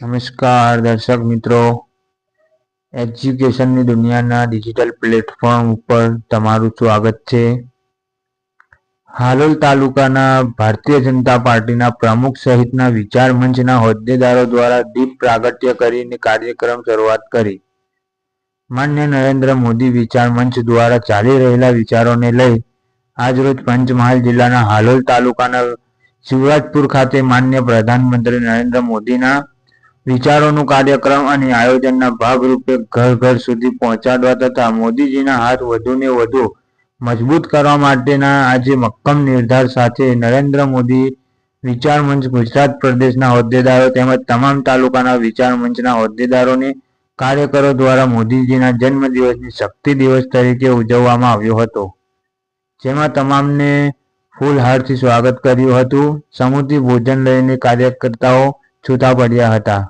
નમસ્કાર, દર્શક મિત્રો. એજ્યુકેશનની દુનિયાના ડિજિટલ પ્લેટફોર્મ ઉપર તમારું સ્વાગત છે. હાલોલ તાલુકાના ભારતીય જનતા પાર્ટીના પ્રમુખ સહિતના વિચાર મંચના હોદ્દેદારો દ્વારા દીપ પ્રાગટ્ય કરીને કાર્યક્રમ શરૂઆત કરી. માન્ય નરેન્દ્ર મોદી વિચાર મંચ દ્વારા ચાલી રહેલા વિચારોને લઈ આજરોજ પંચમહાલ જિલ્લાના હાલોલ તાલુકાના શિવરાજપુર ખાતે માન્ય પ્રધાનમંત્રી નરેન્દ્ર મોદીના વિચારોનું કાર્યક્રમ અને આયોજનના ભાગરૂપે ઘર ઘર સુધી પહોંચાડવા તથા મોદીજીના હાથ વધુને વધુ મજબૂત કરવા માટેના આજે મક્કમ નિર્ધાર સાથે નરેન્દ્ર મોદી વિચાર મંચ ગુજરાત પ્રદેશના હોદ્દેદારો તેમજ તમામ તાલુકાના વિચાર મંચના હોદ્દેદારોને કાર્યકરો દ્વારા મોદીજીના જન્મદિવસની શક્તિ દિવસ તરીકે ઉજવવામાં આવ્યો હતો. જેમાં તમામને ફૂલહારથી સ્વાગત કર્યું હતું. સમુદ્રી ભોજન લઈને કાર્યકર્તાઓ છૂટા પડ્યા હતા.